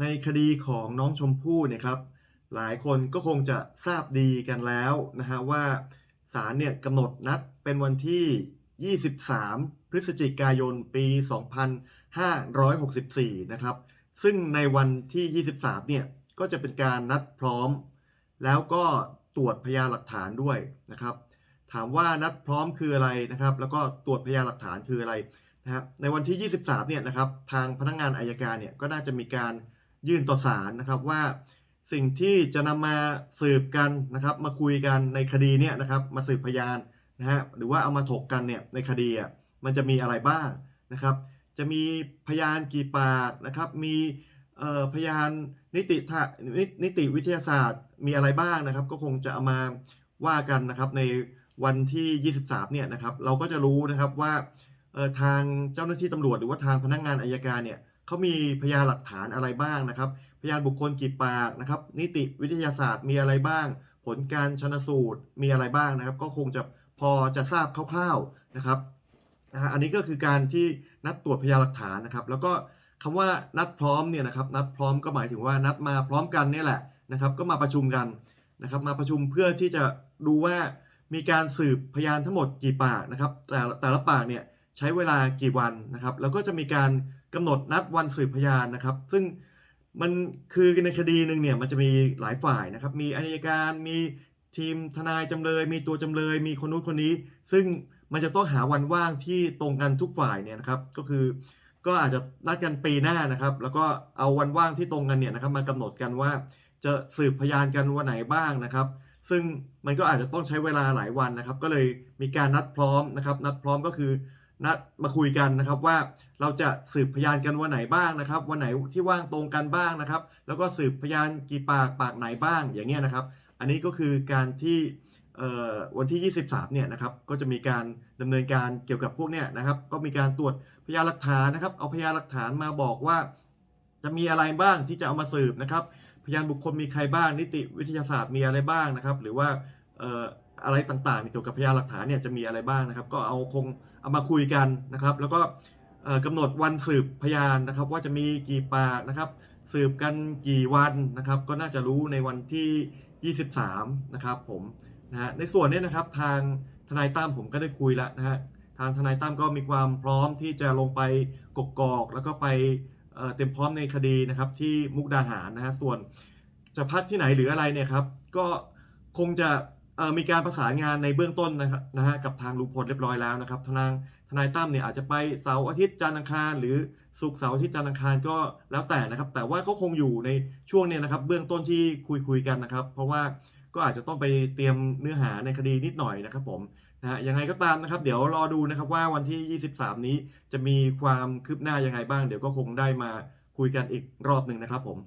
ในคดีของน้องชมพู่เนี่ยครับ หลายคนก็คงจะทราบดีกันแล้วนะฮะว่าศาลเนี่ยกำหนดนัดเป็นวันที่ 23 พฤศจิกายนปี 2564 นะครับ ซึ่งในวันที่ 23 เนี่ยก็จะเป็นการนัดพร้อม แล้วก็ตรวจพยานหลักฐานด้วยนะครับ ถามว่านัดพร้อมคืออะไรนะครับ แล้วก็ตรวจพยานหลักฐานคืออะไรนะครับในวันที่ 23 เนี่ยนะครับ ทางพนักงานอายการเนี่ยก็น่าจะมีการ ยื่นต่อศาลนะครับว่าสิ่งที่จะนำมาสืบกันนะครับ มาคุยกันในคดีเนี่ยนะครับมาสืบพยานนะฮะหรือว่าเอามาถกกันเนี่ยในคดีอะมันจะมีอะไรบ้างนะครับ จะมีพยานกี่ปากนะครับ มีเอ่อพยานนิติทนินิติวิทยาศาสตร์มีอะไรบ้างนะครับ ก็คงจะเอามาว่ากันนะครับในวันที่ 23 เนี่ยนะครับ เราก็จะรู้นะครับว่าทางเจ้าหน้าที่ตำรวจหรือว่าทางพนักงานอายการเนี่ย เขามีพยานหลักฐานอะไรบ้างนะครับ พยานบุคคลกี่ปากนะครับ นิติวิทยาศาสตร์มีอะไรบ้าง ผลการชนสูตรมีอะไรบ้างนะครับ ก็คงจะพอจะทราบคร่าวๆนะครับนะฮะอันนี้ก็คือการที่นัดตรวจพยานหลักฐานนะครับ แล้วก็คำว่านัดพร้อมเนี่ยนะครับ นัดพร้อมก็หมายถึงว่านัดมาพร้อมกันนี่แหละนะครับ ก็มาประชุมกันนะครับ มาประชุมเพื่อที่จะดูว่ามีการสืบพยานทั้งหมดกี่ปากนะครับ แต่แต่ละปากเนี่ย ใช้เวลากี่วันนะครับ แล้วก็จะมีการกำหนดนัดวันสืบพยานนะครับ ซึ่งมันคือในคดีหนึ่งเนี่ยมันจะมีหลายฝ่ายนะครับ มีอายการมีทีมทนายจำเลย มีตัวจำเลย มีคนนู้นคนนี้ ซึ่งมันจะต้องหาวันว่างที่ตรงกันทุกฝ่ายเนี่ยนะครับ ก็คือก็อาจจะนัดกันปีหน้านะครับ แล้วก็เอาวันว่างที่ตรงกันเนี่ยนะครับ มากำหนดกันว่าจะสืบพยานกันวันไหนบ้างนะครับ ซึ่งมันก็อาจจะต้องใช้เวลาหลายวันนะครับ ก็เลยมีการนัดพร้อมนะครับ นัดพร้อมก็คือ นัดมาคุยกันนะครับว่าเราจะสืบพยานกันวันไหนบ้างนะครับ วันไหนที่ว่างตรงกันบ้างนะครับ แล้วก็สืบพยานกี่ปากปากไหนบ้างอย่างเงี้ยนะครับ อันนี้ก็คือการที่วันที่ 23 เนี่ยนะครับ ก็จะมีการดำเนินการเกี่ยวกับพวกเนี้ยนะครับ ก็มีการตรวจพยานหลักฐานนะครับ เอาพยานหลักฐานมาบอกว่า จะมีอะไรบ้างที่จะเอามาสืบนะครับ พยานบุคคลมีใครบ้าง นิติวิทยาศาสตร์มีอะไรบ้างนะครับ หรือว่า อะไรต่างๆเกี่ยวกับพยานหลักฐานเนี่ยจะมีอะไรบ้างนะครับ ก็เอาคงเอามาคุยกันนะครับ แล้วก็เอ่อกำหนดวันสืบพยานนะครับ ว่าจะมีกี่ปากนะครับ สืบกันกี่วันนะครับ ก็น่าจะรู้ในวันที่ 23 นะครับผมนะฮะในส่วนนี้นะครับทางทนายตั้มผมก็ได้คุยแล้วนะฮะทางทนายตั้มก็มีความพร้อมที่จะลงไปกกอก แล้วก็ไปเเต็มพร้อมในคดีนะครับที่มุกดาหารนะฮะส่วนจะพักที่ไหนหรืออะไรเนี่ยครับ ก็คงจะ มีการประสานงานในเบื้องต้นนะครับนะฮะกับทางลุงพลเรียบร้อยแล้วนะครับทนางทนายตั้มเนี่ยอาจจะไปเสาร์อาทิตย์จันทร์อังคารหรือศุกร์เสาร์อาทิตย์จันทร์อังคารก็แล้วแต่นะครับ แต่ว่าก็คงอยู่ในช่วงเนี่ยนะครับเบื้องต้นที่คุยคุยกันนะครับ เพราะว่าก็อาจจะต้องไปเตรียมเนื้อหาในคดีนิดหน่อยนะครับผมนะฮะยังไงก็ตามนะครับ เดี๋ยวรอดูนะครับว่าวันที่ 23 นี้จะมีความคืบหน้ายังไงบ้าง เดี๋ยวก็คงได้มาคุยกันอีกรอบหนึ่งนะครับผม